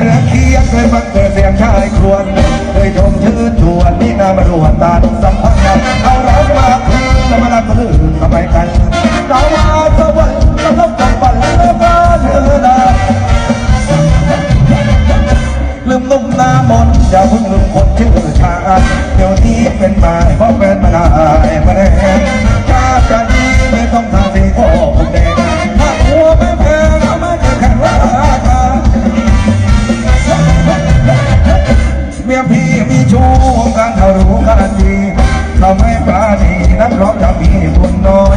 เรือเคี่ยงเคยฟังเธอเสียงชายครวนเคยชมชื่อชวนนี่นามารวนตาสัมพันธ์เอาเรามาคืนแล้วมาลับลือทำไมกันเาวมาสวรรค์เราต้องตบบัลลัก์นเธอดาลืมนุ่มน้ามนต์อย่าเพิ่งลืมคนชื่อชาเดี๋ยวนี้เป็นหมาเพราะเป็นมาได้มาแน่ พี่มีชู้กันเขารู้กันดีเขาไม่ปราณีนักร้องจะมีบุญน้อย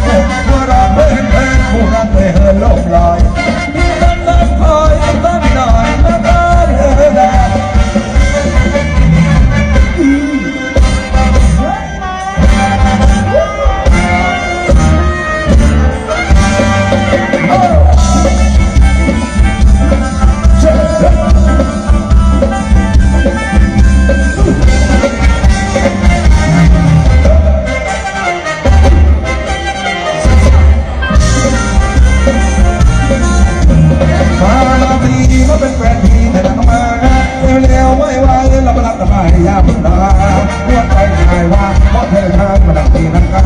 ายยามพึ่งดาหัวใจง่ายว่าเพราะเธอทางมาดังทีนังกา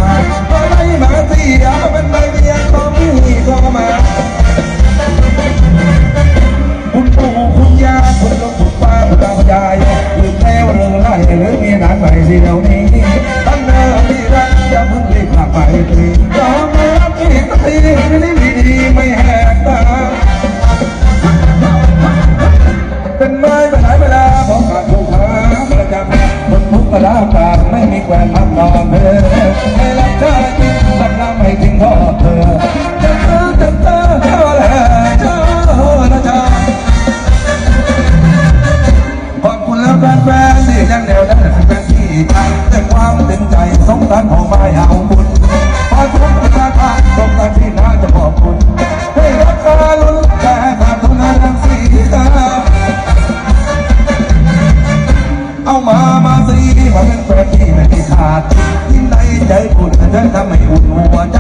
อะไรมาเสียเป็นใบเดียนต้องมีก็มาคุณปู่คุณย่าคุณลุงคุณป้าคุณตาคุณยายลืมแล้วเรื่องไรหรือมีงานใหม่ที่เดี๋ยวนี้ตั้งเดิมที่รักจะเพิ่งรีบกลับไปทียอมรับอีกทีนี่ดีไม่แหกตาเป็นไม้ำบนทุกกระดาษกาไม่มีแควนพักนอนเธอไม่รักเธอจริงรักน้ำไม่ทิ้งพ่อเธอจะเธอจะเธอเท่าไรเจ้านะจ๊ะขอบคุณแล้วแฟนๆที่ยังแนวแน่นแฟนที่ไทยแต่ความเต็มใจสงสารของไม่เอาบุญพอทุกข์ราคาตกตาที่น่าจะขอบคุณให้ราคาลุ้นแต่ขาดทุนนั้นสีตาเอามา มาสิมาเป็นแฟนที่ไม่ขาดที่ในใจคุณจะทำให้อุ่นหัวใจ